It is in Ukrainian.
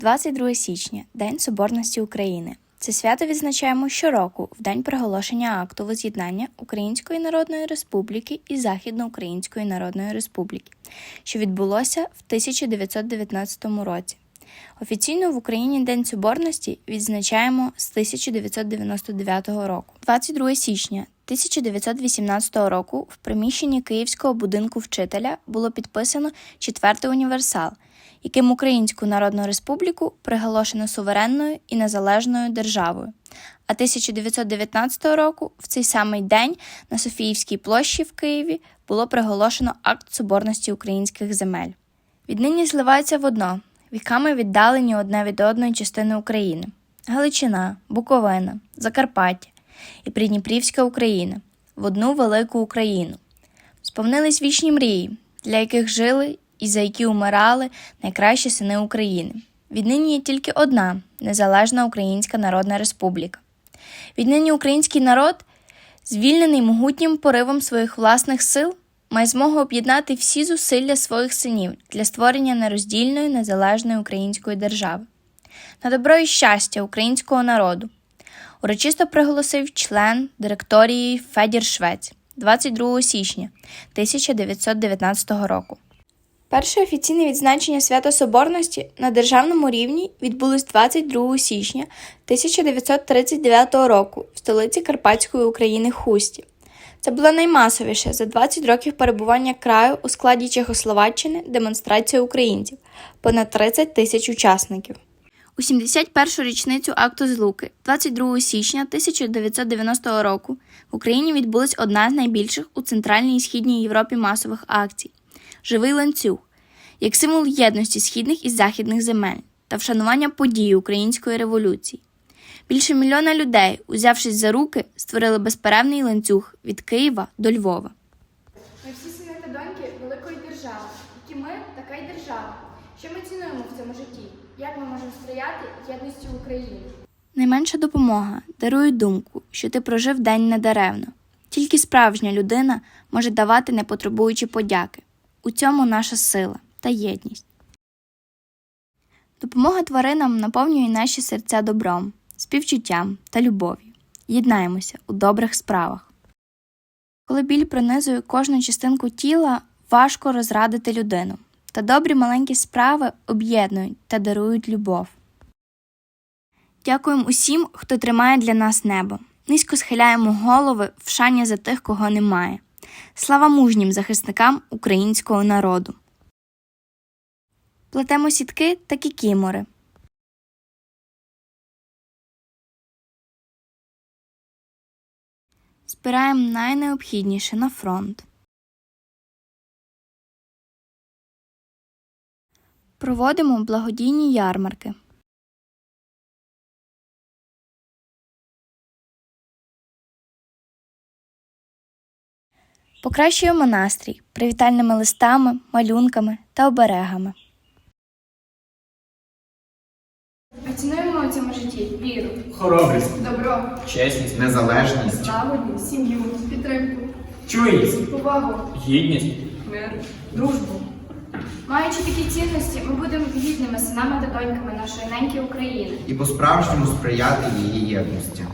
22 січня День Соборності України. Це свято відзначаємо щороку в день проголошення акту воз'єднання Української Народної Республіки і Західноукраїнської Народної Республіки, що відбулося в 1919 році. Офіційно в Україні День Соборності відзначаємо з 1999 року. 22 січня 1918 року в приміщенні Київського будинку вчителя було підписано четвертий універсал, яким Українську Народну Республіку приголошено суверенною і незалежною державою. А 1919 року, в цей самий день, на Софіївській площі в Києві було приголошено акт соборності українських земель. Віднині зливаються в одно, віками віддалені одне від одної частини України: Галичина, Буковина, Закарпаття і Придніпрівська Україна в одну велику Україну. Сповнились вічні мрії, для яких жили і за які умирали найкращі сини України. Віднині є тільки одна незалежна Українська Народна Республіка. Віднині український народ, звільнений могутнім поривом своїх власних сил, має змогу об'єднати всі зусилля своїх синів для створення нероздільної незалежної української держави. На добро і щастя українського народу урочисто приголосив член директорії Федір Швець 22 січня 1919 року. Перше офіційне відзначення свята Соборності на державному рівні відбулось 22 січня 1939 року в столиці Карпатської України Хусті. Це була наймасовіша за 20 років перебування краю у складі Чехословаччини демонстрація українців понад 30 тисяч учасників. У 71-шу річницю акту Злуки, 22 січня 1990 року, в Україні відбулась одна з найбільших у Центральній і Східній Європі масових акцій Живий ланцюг як символ єдності східних і західних земель та вшанування подій української революції. Більше мільйона людей, узявшись за руки, створили безперервний ланцюг від Києва до Львова. Ми всі сини та доньки великої держави, які ми така й держава. Що ми цінуємо в цьому житті? Як ми можемо сприяти єдності України? Найменша допомога дарує думку, що ти прожив день недаремно. Тільки справжня людина може давати, не потребуючи подяки. У цьому наша сила та єдність. Допомога тваринам наповнює наші серця добром, співчуттям та любов'ю. Єднаємося у добрих справах. Коли біль пронизує кожну частинку тіла, важко розрадити людину, та добрі маленькі справи об'єднують та дарують любов. Дякуємо усім, хто тримає для нас небо. Низько схиляємо голови в шані за тих, кого немає. Слава мужнім захисникам українського народу. Плетемо сітки та кікімори. Збираємо найнеобхідніше на фронт. Проводимо благодійні ярмарки. Покращуємо настрій привітальними листами, малюнками та оберегами. Ми цінуємо у цьому житті віру, Хоробрість, добро, чесність, незалежність, злагодність, сім'ю, підтримку, чуйність, повагу, гідність. мир, дружбу. Маючи такі цінності, ми будемо гідними синами та доньками нашої неньки України. і по-справжньому сприяти її єдності.